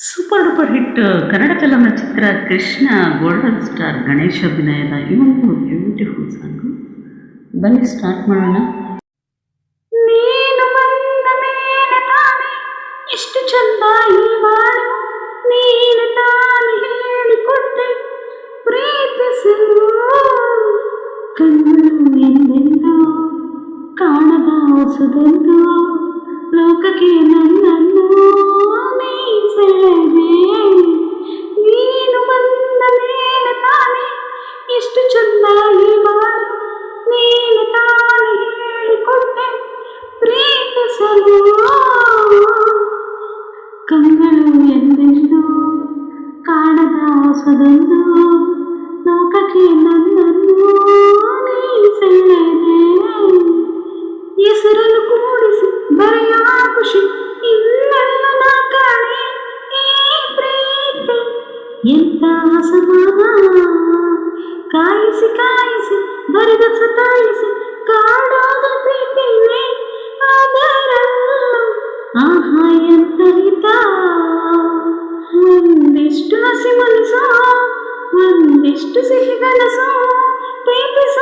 Super duper hit Kannada ಚಲನಚಿತ್ರ Krishna golden star Ganesh ಅಭಿನಯದ ಈ ಒಂದು ಬ್ಯೂಟಿಫುಲ್ ಸಾಂಗು ಬನ್ನಿ ಸ್ಟಾರ್ಟ್ ಮಾಡೋಣ ನೀನು ಬಂದ ಮೇಲೆ ತಾನೆ ಎಷ್ಟು ಚಂದ ಈ ಬಾಳು ನೀನು ತಾನೆ ಹೇಳಿಕೊಟ್ಟೆ ಪ್ರೀತಿಸಲು ಕಣ್ಣು ಎಂದೆಂದು ಕಾಣದ ಹೊಸದೊಂದು ಲೋಕಕ್ಕೆ ನನ್ನನ್ನು ಹೊಸದೊಂದು ಲೋಕಕ್ಕೆ ನನ್ನನ್ನು ಮೀಸೆಳೆದೆ ಹೆಸರನ್ನು ಕೂಡಿಸಿ ಬರೆಯ ಖುಷಿ ಇನ್ನೆಲ್ಲ ನಾ ಕಾಣೆ ಈ ಪ್ರೀತಿ ಎಂತ ಸಮಾನ ಕಾಯಿಸಿ ಕಾಯಿಸಿ ಬರೆದ ಸತಾಯಿಸಿ ಕಾಡ coração, bem.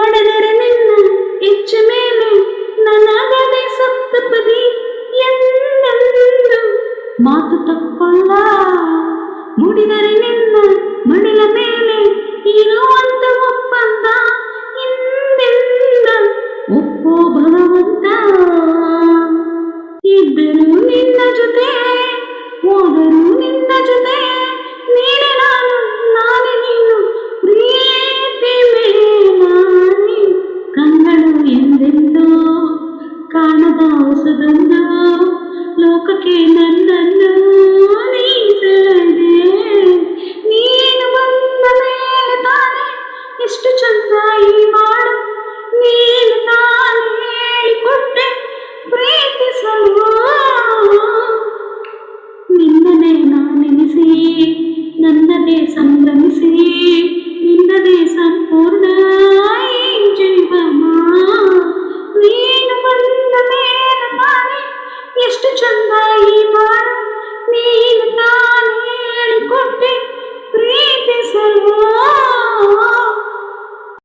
ನಡೆದರೆ ನಿನ್ನ ಹೆಚ್ಚ ಮೇಲೆ ನನಗದೆ ಸಪ್ತಪದಿ ಎಂದೆಂದು. ಮಾತು ತಪ್ಪಲ್ಲ. ಮುಡಿದರೆ ನಿನ್ನ ಮಡಿಲ ಮೇಲೆ ಇರುವಂತ ಒಪ್ಪಂದ ಹಿಂದೆಂದ ಒಪ್ಪೋ ಭಗವಂತ. ಇದ್ದರು ನಿನ್ನ ಜೊತೆ, ಹೋದರು ನಿನ್ನ ಜೊತೆ. ಔಷಧನ್ನ ಲೋಕಕ್ಕೆ ನನ್ನನ್ನು 就这么